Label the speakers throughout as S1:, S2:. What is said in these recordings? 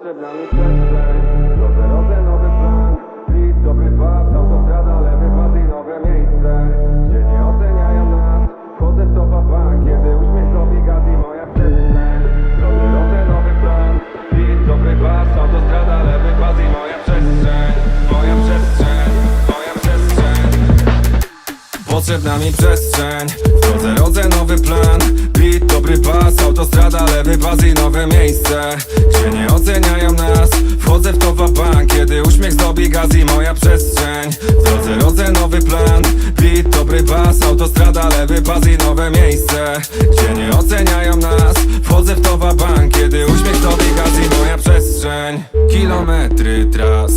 S1: potrebna nutra Potrzebna mi przestrzeń. W drodze rodzę nowy plan. Beat, dobry pas, autostrada, lewy pas i nowe miejsce. Gdzie nie oceniają nas Wchodzę w to bank. Kiedy uśmiech zdobi gaz i moja przestrzeń. W drodze rodzę nowy plan. Beat, dobry pas, autostrada, lewy pas i nowe miejsce. Gdzie nie oceniają nas Wchodzę w to bank. Kiedy uśmiech zdobi gaz i moja przestrzeń. Kilometry tras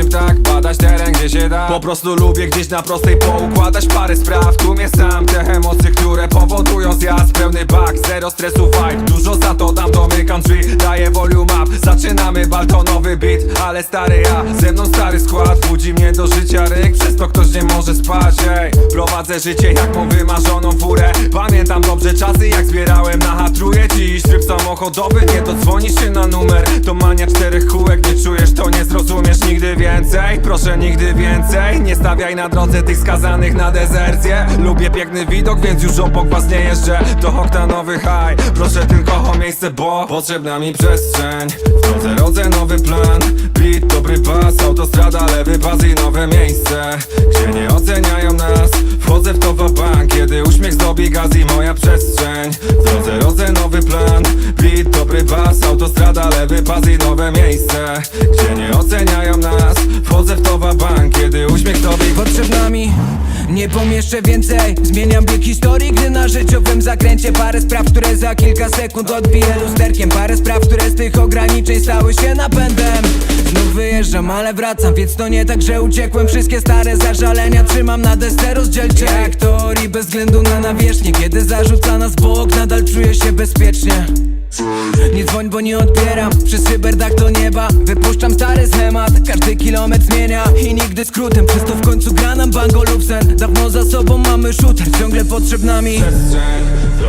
S1: Niczym tak, badać teren gdzie się da. Po prostu lubię gdzieś na prostej poukładać parę spraw. Tu mnie sam, te emocje, które powodują zjazd. Pełny bak, zero stresu vibe. Dużo za to dam, domykam drzwi Daję volume up, zaczynamy baltonowy beat Ale stary ja, ze mną stary skład. Budzi mnie do życia ryk, przez to ktoś nie może spać ej. Prowadzę życie jak mam wymarzoną samochodowy, nie dodzwonisz się na numer. To mania czterech kółek, nie czujesz to nie zrozumiesz nigdy więcej. Proszę nigdy więcej, nie stawiaj na drodze tych skazanych na dezercję. Lubię piękny widok, więc już obok was nie jeżdżę. To oktanowy high, proszę tylko o miejsce, bo Potrzebna mi przestrzeń, w drodze rodzę nowy plan. Beat, dobry pas, autostrada, lewy pas i nowe miejsce. Gdzie nie oceniają nas, wchodzę w to bank Kiedy uśmiech zdobi gaz i moja przestrzeń. W drodze rodzę nowy plan dobry pas, autostrada, lewy pas i nowe miejsce Gdzie nie oceniają nas, wchodzę w to bank Kiedy uśmiech zdobi
S2: Potrzebna mi nie pomieszczę więcej Zmieniam bieg historii, gdy na życiowym zakręcie Parę spraw, które za kilka sekund odbiję lusterkiem. Parę spraw, które z tych ograniczeń stały się napędem. Znów wyjeżdżam, ale wracam, więc to nie tak, że uciekłem. Wszystkie stare zażalenia trzymam na desce, rozdzielcie Jak teorii bez względu na nawierzchnię Kiedy zarzuca nas bok, nadal czuję się bezpiecznie nie dzwoń, bo nie odbieram. Przez cyberdach do nieba Wypuszczam stary schemat. Każdy kilometr zmienia I nigdy skrótem. Przez to w końcu gra nam bango lub Dawno za sobą mamy shooter Ciągle potrzebna mi.
S1: Przestrzeń